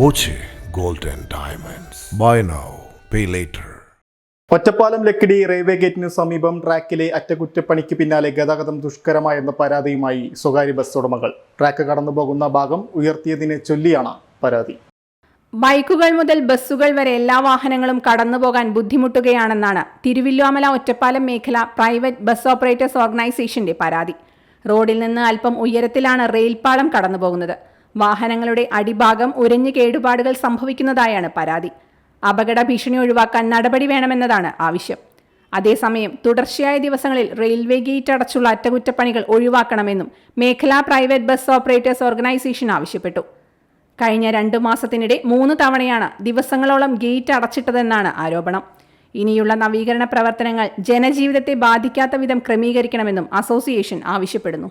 Boche gold and diamonds. Buy now pay later Ottapalam Lakkidi railway ഗേറ്റിന് സമീപം ട്രാക്കിലെ അറ്റകുറ്റപ്പണിക്ക് പിന്നാലെ ഗതാഗതം ദുഷ്കരമായെന്ന പരാതിയുമായി സ്വകാര്യ ബസ് ഉടമകൾ. ട്രാക്ക് കടന്നുപോകുന്ന ഭാഗം ഉയർത്തിയതിനെ ചൊല്ലിയാണ് പരാതി. ബൈക്കുകൾ മുതൽ ബസ്സുകൾ വരെ എല്ലാ വാഹനങ്ങളും കടന്നുപോകാൻ ബുദ്ധിമുട്ടുകയാണെന്നാണ് തിരുവില്ലോമല ഒറ്റപ്പാലം മേഖല പ്രൈവറ്റ് ബസ് ഓപ്പറേറ്റേഴ്സ് ഓർഗനൈസേഷന്റെ പരാതി. റോഡിൽ നിന്ന് അല്പം ഉയരത്തിലാണ് റെയിൽപാളം കടന്നുപോകുന്നത്. വാഹനങ്ങളുടെ അടിഭാഗം ഉരഞ്ഞു കേടുപാടുകൾ സംഭവിക്കുന്നതായാണ് പരാതി. അപകട ഭീഷണി ഒഴിവാക്കാൻ നടപടി വേണമെന്നതാണ് ആവശ്യം. അതേസമയം തുടർച്ചയായ ദിവസങ്ങളിൽ റെയിൽവേ ഗേറ്റ് അടച്ചുള്ള അറ്റകുറ്റപ്പണികൾ ഒഴിവാക്കണമെന്നും മേഖലാ പ്രൈവറ്റ് ബസ് ഓപ്പറേറ്റേഴ്സ് ഓർഗനൈസേഷൻ ആവശ്യപ്പെട്ടു. കഴിഞ്ഞ രണ്ട് മാസത്തിനിടെ മൂന്ന് തവണയാണ് ദിവസങ്ങളോളം ഗേറ്റ് അടച്ചിട്ടതെന്നാണ് ആരോപണം. ഇനിയുള്ള നവീകരണ പ്രവർത്തനങ്ങൾ ജനജീവിതത്തെ ബാധിക്കാത്ത വിധം ക്രമീകരിക്കണമെന്നും അസോസിയേഷൻ ആവശ്യപ്പെടുന്നു.